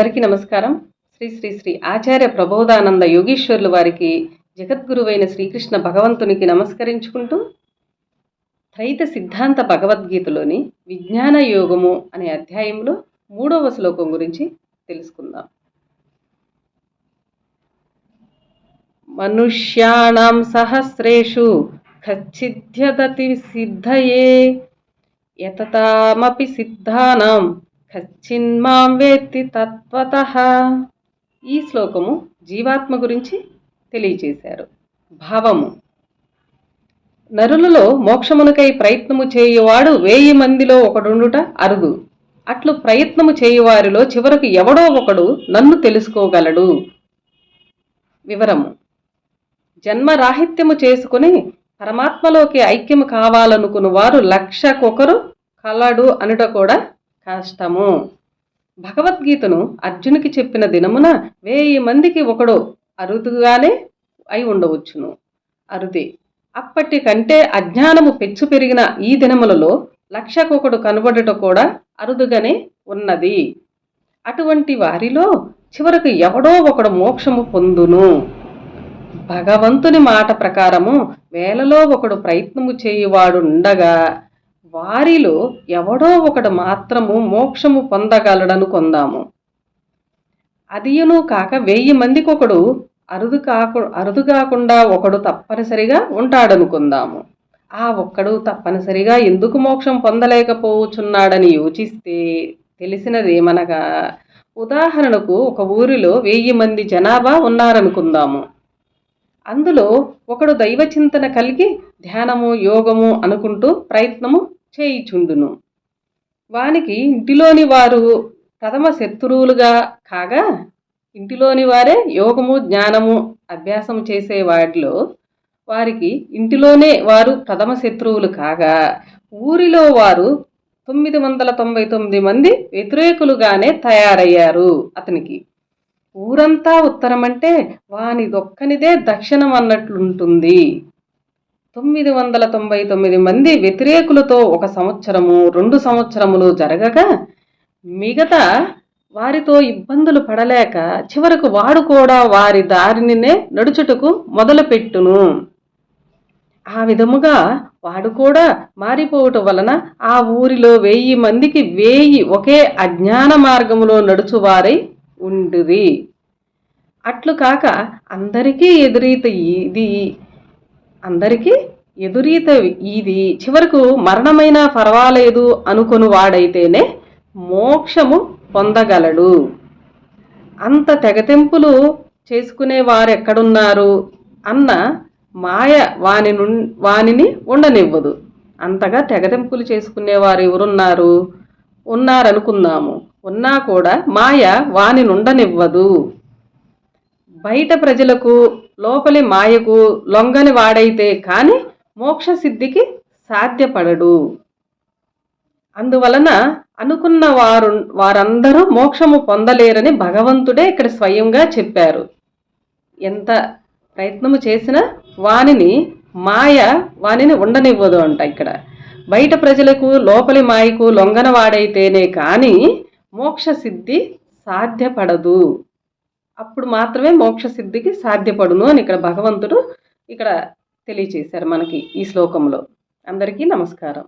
అందరికీ నమస్కారం. శ్రీ శ్రీ శ్రీ ఆచార్య ప్రబోధానంద యోగీశ్వరులు వారికి జగద్గురువైన శ్రీకృష్ణ భగవంతునికి నమస్కరించుకుంటూ త్రైత సిద్ధాంత భగవద్గీతలోని విజ్ఞాన యోగము అనే అధ్యాయంలో మూడవ శ్లోకం గురించి తెలుసుకుందాం. మనుష్యాణం సహస్రేషు ఖచ్చిద్యదతి సిద్ధయే యతతామపి సిద్ధానాం ఖచ్చిన్మాం వేత్తి తత్వత. ఈ శ్లోకము జీవాత్మ గురించి తెలియచేశారు. భావము. నరులలో మోక్షమునకై ప్రయత్నము చేయువాడు వేయి మందిలో ఒకడుండుట అరుదు. అట్లు ప్రయత్నము చేయువారిలో చివరకు ఎవడో ఒకడు నన్ను తెలుసుకోగలడు. వివరము. జన్మరాహిత్యము చేసుకుని పరమాత్మలోకి ఐక్యము కావాలనుకుని వారు లక్షకొకరు కలడు అనుట కూడా కష్టము. భగవద్గీతను అర్జునికి చెప్పిన దినమున వెయ్యి మందికి ఒకడు అరుదుగానే అయి ఉండవచ్చును. అరుదే. అప్పటి కంటే అజ్ఞానము పెచ్చు పెరిగిన ఈ దినములలో లక్షకొకడు కనబడుట కూడా అరుదుగానే ఉన్నది. అటువంటి వారిలో చివరకు ఎవడో ఒకడు మోక్షము పొందును. భగవంతుని మాట ప్రకారము వేలలో ఒకడు ప్రయత్నము చేయువాడు ఉండగా వారిలో ఎవడో ఒకడు మాత్రము మోక్షము పొందగలడను కొందాము. అదియును కాక వెయ్యి మందికి ఒకడు అరుదు కాకు అరుదు కాకుండా ఒకడు తప్పనిసరిగా ఉంటాడనుకుందాము ఆ ఒక్కడు తప్పనిసరిగా ఎందుకు మోక్షం పొందలేకపోవచ్చున్నాడని యోచిస్తే తెలిసినదేమనగా ఉదాహరణకు ఒక ఊరిలో వెయ్యి మంది జనాభా ఉన్నారనుకుందాము అందులో ఒకడు దైవచింతన కలిగి ధ్యానము యోగము అనుకుంటూ ప్రయత్నము చేయిచుండును. వానికి ఇంటిలోని వారు ప్రథమ శత్రువులుగా కాగా ఇంటిలోని వారే యోగము జ్ఞానము అభ్యాసం చేసే వాటిలో వారికి ఇంటిలోనే వారు ప్రథమ శత్రువులు కాగా ఊరిలో వారు తొమ్మిది వందల తొంభై తొమ్మిది మంది వ్యతిరేకులుగానే తయారయ్యారు అతనికి. ఊరంతా ఉత్తరం అంటే వాని దొక్కనిదే దక్షిణం అన్నట్లుంటుంది తొమ్మిది వందల తొంభై తొమ్మిది మంది వ్యతిరేకులతో ఒక సంవత్సరము రెండు సంవత్సరములు జరగగా మిగతా వారితో ఇబ్బందులు పడలేక చివరకు వాడు కూడా వారి దారినినే నడుచుటకు మొదలుపెట్టును. ఆ విధముగా వాడు కూడా మారిపోవటం వలన ఆ ఊరిలో వెయ్యి మందికి వేయి ఒకే అజ్ఞాన మార్గములో నడుచువారై ఉండుది అట్లు కాక అందరికీ ఎదురీత ఇది. అందరికీ ఎదురీత ఇది చివరకు మరణమైనా పర్వాలేదు అనుకుని వాడైతేనే మోక్షము పొందగలడు. అంత తెగతెంపులు చేసుకునే వారు ఎక్కడున్నారు అన్న మాయ వాని ను వానిని ఉండనివ్వదు. అంతగా తెగతెంపులు చేసుకునేవారు ఎవరున్నారు ఉన్నారనుకుందాము. ఉన్నా కూడా మాయ వాని నుండనివ్వదు. బయట ప్రజలకు లోపలి మాయకు లొంగని వాడైతే కాని మోక్ష సిద్ధికి సాధ్యపడడు. అందువలన అనుకున్న వారు వారందరూ మోక్షము పొందలేరని భగవంతుడే ఇక్కడ స్వయంగా చెప్పారు. ఎంత ప్రయత్నము చేసినా వానిని మాయ వానిని ఉండనివ్వదు అంట ఇక్కడ. బయట ప్రజలకు లోపలి మాయకు లొంగన వాడైతేనే కానీ మోక్ష సిద్ధి సాధ్యపడదు. అప్పుడు మాత్రమే మోక్ష సిద్ధికి సాధ్యపడును అని ఇక్కడ భగవంతుడు ఇక్కడ తెలియచేశారు మనకి ఈ శ్లోకంలో. అందరికీ నమస్కారం.